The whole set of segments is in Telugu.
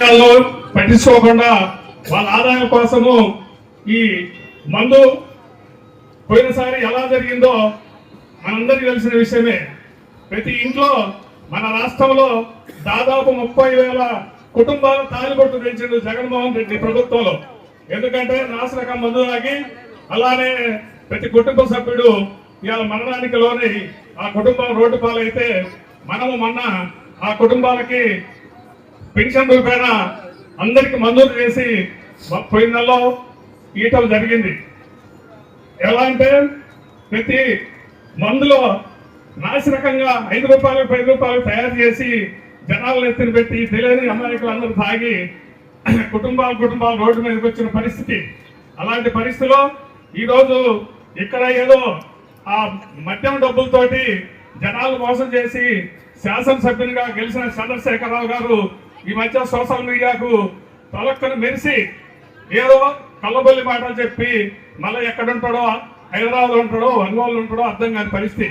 విషయాల్లో పట్టించుకోకుండా వాళ్ళ ఆదాయం కోసము ఈ మందు పోయినసారి ఎలా జరిగిందో మనందరికీ తెలిసిన విషయమే. ప్రతి ఇంట్లో మన రాష్ట్రంలో దాదాపు ముప్పై వేల కుటుంబాలు తాలిబొట్టు పెంచిండు జగన్మోహన్ రెడ్డి ప్రభుత్వంలో. ఎందుకంటే నాశనకం మందు తాగి అలానే ప్రతి కుటుంబ సభ్యుడు ఇవాళ మరణానికి లోని ఆ కుటుంబం రోడ్డు పాలైతే మనము మొన్న ఆ కుటుంబాలకి పెన్షన్ పైన అందరికి మంజూరు చేసి పోయిన నెలలో ఇయటం జరిగింది. ఎలా అంటే ప్రతి మందులో నాసిరకంగా ఐదు రూపాయలు పది రూపాయలు తయారు చేసి జనాలను ఎత్తున పెట్టి తెలియని అమాయకులు అందరూ తాగి కుటుంబాలు కుటుంబాలు రోడ్డు మీదకి వచ్చిన పరిస్థితి. అలాంటి పరిస్థితిలో ఈరోజు ఇక్కడ ఏదో ఆ మద్యం డబ్బులతోటి జనాలు మోసం చేసి శాసనసభ్యునిగా గెలిచిన చంద్రశేఖరరావు గారు ఈ మధ్య సోషల్ మీడియాకు తలక్కను మెరిసి ఏదో కళ్ళబొల్లి మాటలు చెప్పి మళ్ళీ ఎక్కడుంటాడో హైదరాబాద్ ఉంటాడో ఒంగోలు ఉంటాడో అర్థం కాని పరిస్థితి.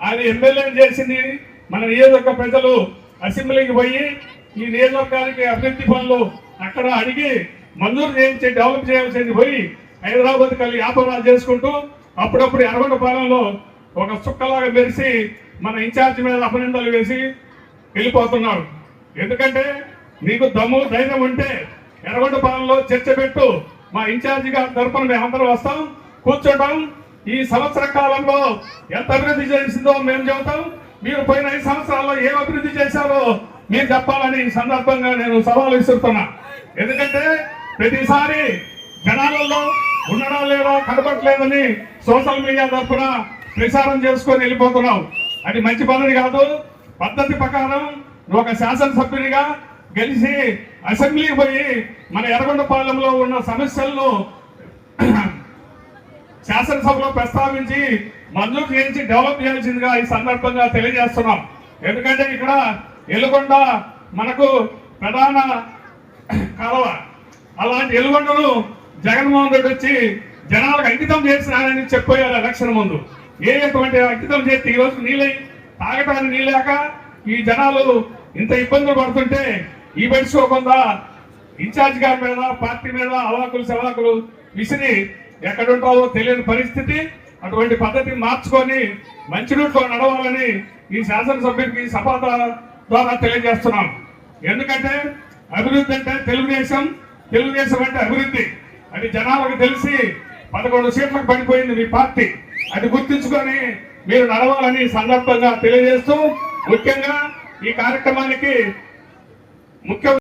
ఆయన ఎమ్మెల్యే చేసింది మన నియోజకవర్గ ప్రజలు అసెంబ్లీకి పోయి ఈ నియోజకవర్గానికి అభివృద్ధి పనులు అక్కడ అడిగి మంజూరు చేయించి డెవలప్ చేయాల్సింది పోయి హైదరాబాద్ కలిగి వ్యాపారాలు చేసుకుంటూ అప్పుడప్పుడు ఎర్రగొండ పాలనలో ఒక చుక్కలాగా మెరిసి మన ఇన్ఛార్జ్ మీద అభినందనలు వేసి వెళ్ళిపోతున్నాడు ఎందుకంటే నీకు దమ్ము ధైర్యం ఉంటే ఎర్రగొండ పాలనలో చర్చ పెట్టు. మా ఇన్ఛార్జి గారి తరఫున మేము వస్తాం కూర్చోటం. ఈ సంవత్సర కాలంలో ఎంత అభివృద్ధి చేసిందో మేము చెబుతాం. మీరు పోయిన ఐదు సంవత్సరాల్లో ఏం అభివృద్ధి చేశారో మీరు చెప్పాలని ఈ సందర్భంగా నేను సవాలు విసురుతున్నా. ఎందుకంటే ప్రతిసారి జనాలలో ఉండడం లేదా కనపడలేదని సోషల్ మీడియా తరఫున ప్రచారం చేసుకొని వెళ్ళిపోతున్నాం. అది మంచి పద్ధతి కాదు. పద్ధతి ప్రకారం నువ్వు ఒక శాసనసభ్యుడిగా గెలిచి అసెంబ్లీకి పోయి మన ఎర్రగొండపాలెంలో ఉన్న సమస్యలను శాసనసభలో ప్రస్తావించి మంజూరు చేయించి డెవలప్ చేయాల్సిందిగా ఈ సందర్భంగా తెలియజేస్తున్నాం. ఎందుకంటే ఇక్కడ ఎలుగొండ మనకు ప్రధాన కలవ. అలాంటి ఎలుగొండను జగన్మోహన్ రెడ్డి వచ్చి జనాలకు అంకితం చేస్తున్నానని చెప్పారు ఎలక్షన్ ముందు. ఏ అటువంటి అంకితం చేస్తే ఈ రోజు నీళ్ళై తాగటానికి నీళ్ళాక ఈ జనాలు ఇంత ఇబ్బందులు పడుతుంటే ఈ పడుచుకోకుండా ఇన్ఛార్జ్ గారి మీద పార్టీ మీద అవాకులు సవాకులు విసిరి ఎక్కడుంటావో తెలియని పరిస్థితి. అటువంటి పద్ధతి మార్చుకొని మంచి రూట్లో నడవాలని ఈ శాసనసభ్యుడికి సభ ద్వారా తెలియజేస్తున్నాం. ఎందుకంటే అభివృద్ధి అంటే తెలుగుదేశం తెలుగుదేశం అంటే అభివృద్ధి. అది జనాలకు తెలిసి పదకొండు సీట్లకు పడిపోయింది మీ పార్టీ. అది గుర్తించుకొని మీరు నడవాలని సందర్భంగా తెలియజేస్తూ ముఖ్యంగా ఈ కార్యక్రమానికి ముఖ్య